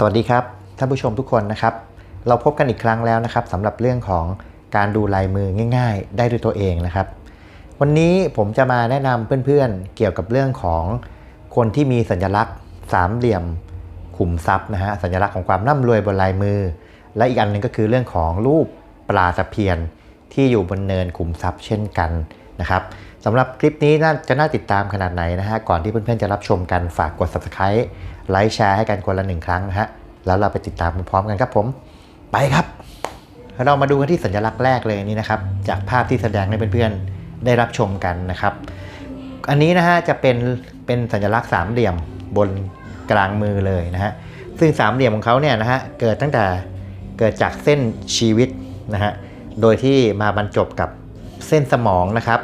สวัสดีครับท่านผู้ชมทุกคนนะครับ เราพบกันอีกครั้งแล้วนะครับสำหรับเรื่องของการดูลายมือง่าย ๆ ได้ด้วยตัวเองนะครับ วันนี้ผมจะมาแนะนำเพื่อนๆเกี่ยวกับเรื่องของคนที่มีสัญลักษณ์สามเหลี่ยมขุมทรัพย์นะฮะสัญลักษณ์ของความร่ำรวยบนลายมือ และอีกอันหนึงก็คือเรื่องของรูปปลาตะเพียนที่อยู่บนเนินขุมทรัพย์เช่นกันนะครับสำหรับคลิปนี้น่าจะน่าติดตามขนาดไหนนะฮะก่อนที่เพื่อนๆจะรับชมกันฝากกด subscribe ไลค์แชร์ให้กันคนละหนึ่งครั้งนะฮะ แล้วเราไปติดตามพร้อมกันครับผม ไปครับ เรามาดูกันที่สัญลักษณ์แรกเลยนี่นะครับ จากภาพที่แสดงให้เพื่อนๆได้รับชมกันนะครับ อันนี้นะฮะจะเป็นเป็นสัญลักษณ์สามเหลี่ยมบนกลางมือเลยนะฮะ ซึ่งสามเหลี่ยมของเขาเนี่ยนะฮะเกิดตั้งแต่เกิดจากเส้นชีวิตนะฮะ โดยที่มาบรรจบกับเส้นสมองนะครับ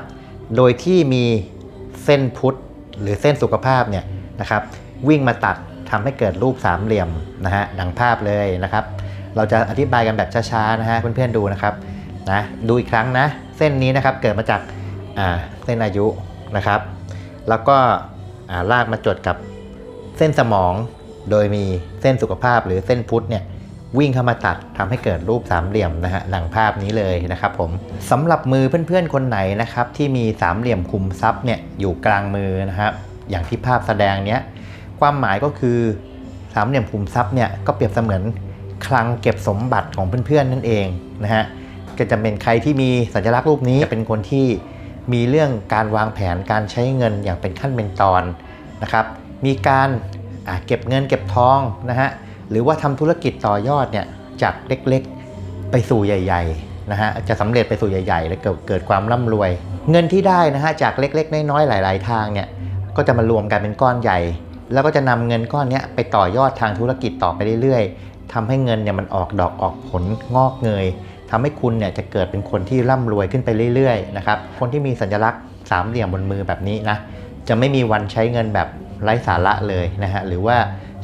โดยที่มีเส้นพุทธหรือเส้นสุขภาพเนี่ยนะครับวิ่งมาตัด ทำให้เกิดรูปสามเหลี่ยมนะฮะดังภาพเลยนะครับ เราจะอธิบายกันแบบช้าๆนะฮะเพื่อนๆดูนะครับนะดูอีกครั้งนะ เส้นนี้นะครับเกิดมาจากเส้นอายุนะครับ แล้วก็ลากมาจดกับเส้นสมอง โดยมีเส้นสุขภาพหรือเส้นพุทธเนี่ยวิ่งเข้ามาตัดทำให้เกิดรูปสามเหลี่ยมนะฮะดังภาพนี้เลยนะครับผมสำหรับมือเพื่อนๆคนไหนนะครับที่มีสามเหลี่ยมคุมทรัพย์เนี่ยอยู่กลางมือนะครับอย่างที่ภาพแสดงเนี้ย ความหมายก็คือสามเหลี่ยมคุมทรัพย์เนี่ยก็เปรียบเสมือนคลังเก็บสมบัติของเพื่อนๆนั่นเองนะฮะก็จะเป็นใครที่มีสัญลักษณ์รูปนี้จะเป็นคนที่มีเรื่องการวางแผนการใช้เงินอย่างเป็นขั้นเป็นตอนนะครับมีการเก็บเงินเก็บทองนะฮะหรือว่าทำธุรกิจต่อยอดเนี่ยจากเล็กๆไปสู่ใหญ่ๆนะฮะจะสำเร็จไปสู่ใหญ่ๆและเกิดเกิดความร่ำรวย เงินที่ได้นะฮะจากเล็กๆ น้อยๆหลาย ๆ ทางเนี่ยก็จะมารวมกันเป็นก้อนใหญ่ แล้วก็จะนำเงินก้อนนี้ไปต่อยอดทางธุรกิจต่อไปเรื่อยๆทำให้เงินเนี่ยมันออกดอกออกผลงอกเงยทำให้คุณเนี่ยจะเกิดเป็นคนที่ร่ำรวยขึ้นไปเรื่อยๆนะครับ คนที่มีสัญลักษณ์สามเหลี่ยมบนมือแบบนี้นะ จะไม่มีวันใช้เงินแบบไร้สาระเลยนะฮะ หรือว่า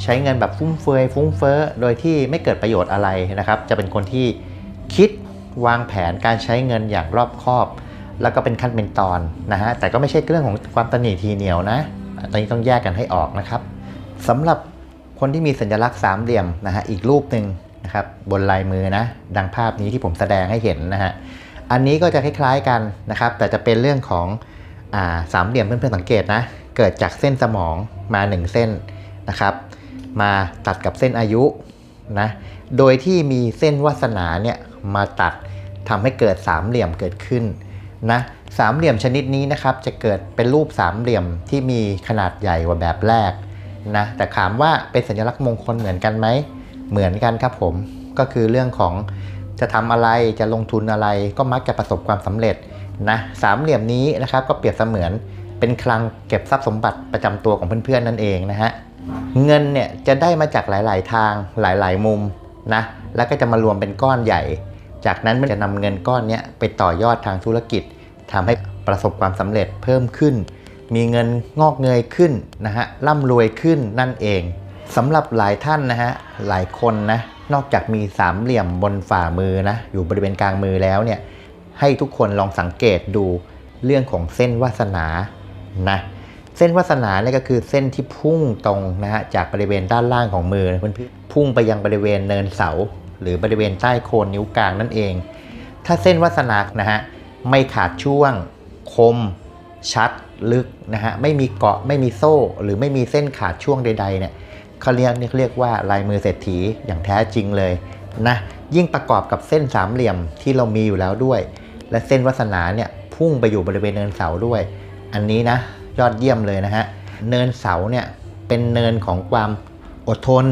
ใช้เงินแบบฟุ่มเฟือยฟุ้งเฟ้อ โดยที่ไม่เกิดประโยชน์อะไรนะครับ จะเป็นคนที่คิดวางแผนการใช้เงินอย่างรอบคอบ แล้วก็เป็นขั้นเป็นตอนนะฮะ แต่ก็ไม่ใช่เรื่องของความตนีทีเหนียวนะ ตอนนี้ต้องแยกกันให้ออกนะครับสำหรับคนที่มีสัญลักษณ์สามเหลี่ยมนะฮะอีกรูปหนึ่งนะครับบนลายมือนะดังภาพนี้ที่ผมแสดงให้เห็นนะฮะอันนี้ก็จะคล้ายๆกันนะครับแต่จะเป็นเรื่องของอาสามเหลี่ยมเพื่อนๆสังเกตนะเกิดจากเส้นสมองมา 1 เส้นนะครับ มาตัดกับเส้นอายุนะโดยที่มีเส้นวาสนาเนี่ยมาตัดทำให้เกิดสามเหลี่ยมเกิดขึ้น นะสามเหลี่ยมชนิดนี้นะครับจะเกิดเป็นรูปสามเหลี่ยมที่มีขนาดใหญ่กว่าแบบแรกนะแต่ถามว่าเป็นสัญลักษณ์มงคลเหมือนกันไหมเหมือนกันครับผมก็คือเรื่องของจะทำอะไรจะลงทุนอะไรก็มักจะประสบความสำเร็จนะสามเหลี่ยมนี้นะครับก็เปรียบเสมือนเป็นคลังเก็บทรัพย์สมบัติประจำตัวของเพื่อนๆนั่นเองนะฮะเงินเนี่ยจะได้มาจากหลายๆทางหลายๆมุมนะแล้วก็จะมารวมเป็นก้อนใหญ่ จากนั้นมันจะนำเงินก้อนนี้ไปต่อยอดทางธุรกิจทำให้ประสบความสำเร็จเพิ่มขึ้น มีเงินงอกเงยขึ้นนะฮะร่ำรวยขึ้นนั่นเองสำหรับหลายท่านนะฮะหลายคนนะนอกจากมีสามเหลี่ยมบนฝ่ามือนะอยู่บริเวณกลางมือแล้วเนี่ยให้ทุกคนลองสังเกตดูเรื่องของเส้นวาสนานะเส้นวาสนาเนี่ยก็คือเส้นที่พุ่งตรงนะฮะจากบริเวณด้านล่างของมือเพื่อนพุ่งไปยังบริเวณเนินเสา หรือบริเวณใต้โคนนิ้วกลางนั่นเอง ถ้าเส้นวาสนานะฮะไม่ขาดช่วง คม ชัด ลึกนะฮะไม่มีเกาะไม่มีโซ่ หรือไม่มีเส้นขาดช่วงใดๆเนี่ยเขาเรียกนี่เรียกว่าลายมือเศรษฐีอย่างแท้จริงเลยนะยิ่งประกอบกับเส้นสามเหลี่ยมที่เรามีอยู่แล้วด้วย และเส้นวาสนาเนี่ยพุ่งไปอยู่บริเวณเนินเสาด้วย อันนี้นะยอดเยี่ยมเลยนะฮะเนินเสาเนี่ยเป็นเนินของความอดทน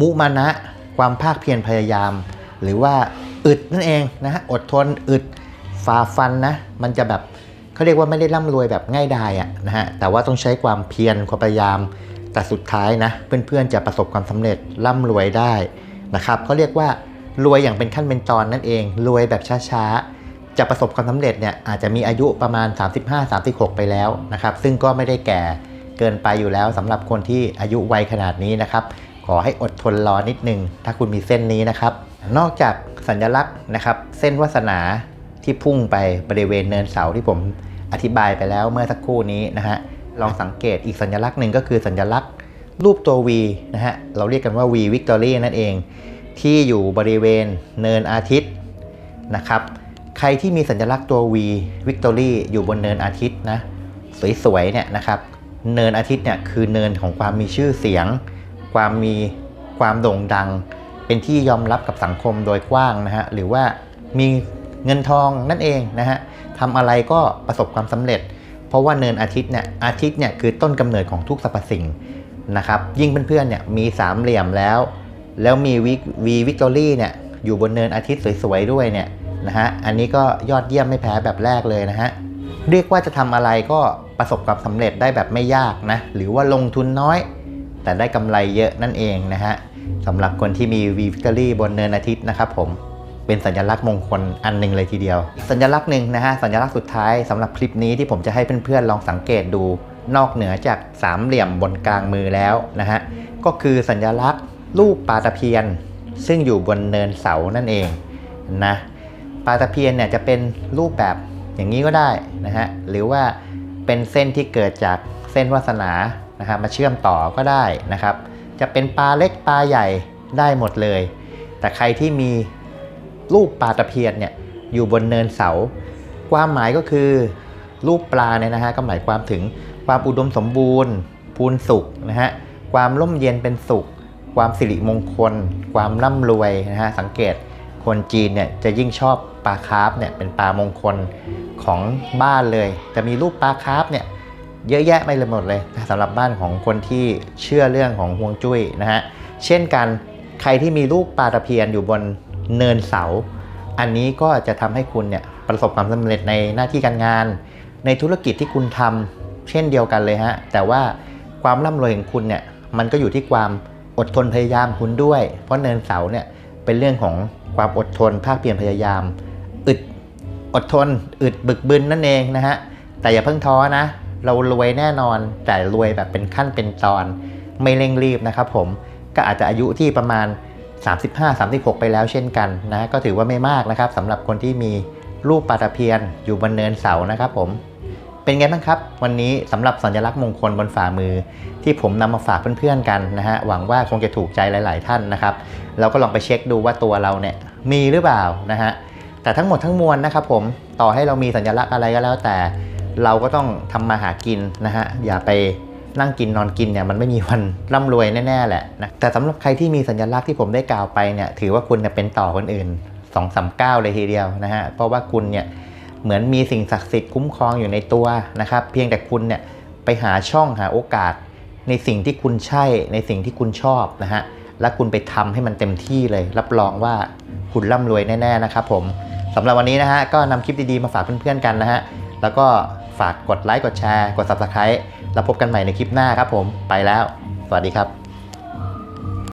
มุมานะ ความภาคเพียรพยายาม หรือว่าอึดนั่นเองนะฮะอดทนอึดฝ่าฟันนะมันจะแบบเขาเรียกว่าไม่ได้ร่ำรวยแบบง่ายดายอะนะฮะแต่ว่าต้องใช้ความเพียรความพยายาม แต่สุดท้ายนะเพื่อนๆจะประสบความสำเร็จร่ำรวยได้นะครับเขาเรียกว่ารวยอย่างเป็นขั้นเป็นตอนนั่นเอง รวยแบบช้าๆ จะประสบความสำเร็จเนี่ยอาจจะมีอายุประมาณ 35-36 ไปแล้วนะครับซึ่งก็ไม่ได้แก่เกินไปอยู่แล้วสำหรับคนที่อายุวัยขนาดนี้นะครับ อให้อดทนรอนิดนึง ถ้าคุณมีเส้นนี้นะครับ นอกจากสัญลักษณ์นะครับ เส้นวาสนาที่พุ่งไปบริเวณเนินเสาที่ผมอธิบายไปแล้วเมื่อสักครู่นี้นะฮะลองสังเกตอีกสัญลักษณ์หนึ่งก็คือสัญลักษณ์รูปตัว V นะฮะเราเรียกกันว่า V Victory นั่นเอง ที่อยู่บริเวณเนินอาทิตย์นะครับใครที่มีสัญลักษณ์ตัว V Victory อยู่บนเนินอาทิตย์นะสวยๆเนี่ยนะครับเนินอาทิตย์เนี่ยคือเนินของความมีชื่อเสียง ความมีความโด่งดัง เป็นที่ยอมรับกับสังคมโดยกว้างนะฮะหรือว่ามีเงินทองนั่นเองนะฮะทำอะไรก็ประสบความสำเร็จ เพราะว่าเนินอาทิตย์เนี่ยอาทิตย์เนี่ยคือต้นกำเนิดของทุกสรรพสิ่งนะครับยิ่งเพื่อนๆเนี่ยมีสามเหลี่ยมแล้ว แล้วมีวีวีวิกตอรี่เนี่ยอยู่บนเนินอาทิตย์สวยๆด้วยเนี่ยนะฮะอันนี้ก็ยอดเยี่ยมไม่แพ้แบบแรกเลยนะฮะเรียกว่าจะทำอะไรก็ประสบความสำเร็จได้แบบไม่ยากนะหรือว่าลงทุนน้อย แต่ได้กำไรเยอะนั่นเองนะฮะสำหรับคนที่มีวีวิกตอรี่บนเนินอาทิตย์นะครับผมเป็นสัญลักษณ์มงคลอันหนึ่งเลยทีเดียว สัญลักษณ์หนึ่งนะฮะสัญลักษณ์สุดท้ายสำหรับคลิปนี้ที่ผมจะให้เพื่อนๆลองสังเกตดู นอกเหนือจากสามเหลี่ยมบนกลางมือแล้วนะฮะก็คือสัญลักษณ์รูปปลาตะเพียน ซึ่งอยู่บนเนินเสานั่นเองนะปลาตะเพียนเนี่ยจะเป็นรูปแบบอย่างนี้ก็ได้นะฮะหรือว่าเป็นเส้นที่เกิดจาก เส้นวาสนานะฮะมาเชื่อมต่อก็ได้นะครับ จะเป็นปลาเล็กปลาใหญ่ได้หมดเลย แต่ใครที่มีรูปปลาตะเพียนเนี่ยอยู่บนเนินเสา ความหมายก็คือรูปปลาเนี่ยนะฮะก็หมายความถึงความอุดมสมบูรณ์ พูนสุขนะฮะความร่มเย็นเป็นสุข ความสิริมงคล ความร่ำรวยนะฮะสังเกตคนจีนเนี่ยจะยิ่งชอบปลาคาร์ฟเนี่ยเป็นปลามงคลของบ้านเลย จะมีรูปปลาคาร์ฟเนี่ย เยอะแยะไปเลยหมดเลยสำหรับบ้านของคนที่เชื่อเรื่องของฮวงจุ้ยนะฮะเช่นกันใครที่มีรูปปลาตะเพียนอยู่บนเนินเสา อันนี้ก็จะทำให้คุณเนี่ยประสบความสำเร็จในหน้าที่การงาน ในธุรกิจที่คุณทำเช่นเดียวกันเลยฮะแต่ว่าความร่ำรวยของคุณเนี่ยมันก็อยู่ที่ความอดทนพยายามคุณด้วย เพราะเนินเสาเนี่ยเป็นเรื่องของความอดทนภาคเพียรพยายาม อึดอดทนอึดบึกบึนนั่นเองนะฮะแต่อย่าเพิ่งท้อนะ เรารวยแน่นอน แต่รวยแบบเป็นขั้นเป็นตอน ไม่เร่งรีบนะครับผมก็อาจจะอายุที่ประมาณ 35-36 ไปแล้วเช่นกันนะก็ถือว่าไม่มากนะครับสำหรับคนที่มีรูปปลาตะเพียนอยู่บนเนินเสานะครับผมเป็นไงบ้างครับ วันนี้สำหรับสัญลักษณ์มงคลบนฝ่ามือ ที่ผมนำมาฝากเพื่อนๆกันนะฮะหวังว่าคงจะถูกใจหลาย ๆ ท่านนะครับเราก็ลองไปเช็คดูว่าตัวเราเนี่ยมีหรือเปล่านะฮะแต่ทั้งหมดทั้งมวลนะครับผมต่อให้เรามีสัญลักษณ์อะไรก็แล้วแต่ เราก็ต้องทำมาหากินนะฮะอย่าไปนั่งกินนอนกินเนี่ยมันไม่มีวันร่ำรวยแน่ๆแหละนะแต่สำหรับใครที่มีสัญลักษณ์ที่ผมได้กล่าวไปเนี่ยถือว่าคุณเนี่ยเป็นต่อคนอื่น2อสามก้าเลยทีเดียวนะฮะเพราะว่าคุณเนี่ยเหมือนมีสิ่งศักดิ์สิทธิ์คุ้มครองอยู่ในตัวนะครับเพียงแต่คุณเนี่ยไปหาช่องหาโอกาส ในสิ่งที่คุณใช่ในสิ่งที่คุณชอบนะฮะและคุณไปทำให้มันเต็มที่เลย รับรองว่าคุณร่ำรวยแน่ๆนะครับผมสำหรับวันนี้นะฮะก็นำคลิปดีๆมาฝากเพื่อนๆกันนะฮะแล้วก็ ฝากกดไลค์กดแชร์ กด subscribe แล้วพบกันใหม่ในคลิปหน้าครับผมไปแล้ว สวัสดีครับ